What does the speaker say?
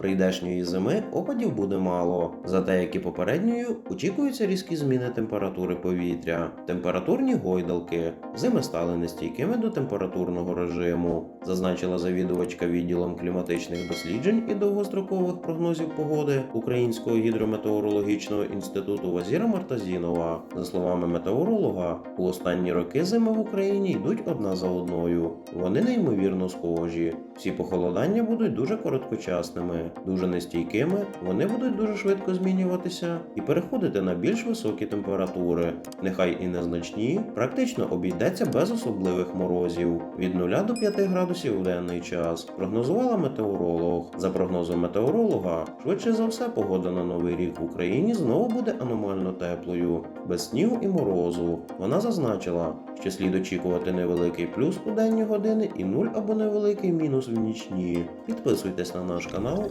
Прийдешньої зими опадів буде мало, зате як і попередньою очікуються різкі зміни температури повітря, температурні гойдалки. Зими стали нестійкими до температурного режиму, зазначила завідувачка відділом кліматичних досліджень і довгострокових прогнозів погоди Українського гідрометеорологічного інституту Вазіра Мартазінова. За словами метеоролога, у останні роки зими в Україні йдуть одна за одною. Вони неймовірно схожі. Всі похолодання будуть дуже короткочасними, дуже нестійкими. Вони будуть дуже швидко змінюватися і переходити на більш високі температури. Нехай і незначні, практично обійдеться без особливих морозів від 0 до 5 градусів в денний час. Прогнозувала метеоролог. За прогнозом метеоролога, швидше за все, погода на новий рік в Україні знову буде аномально теплою, без снігу і морозу. Вона зазначила, що слід очікувати невеликий плюс у денні години і нуль або невеликий мінус в нічні. Підписуйтесь на наш канал,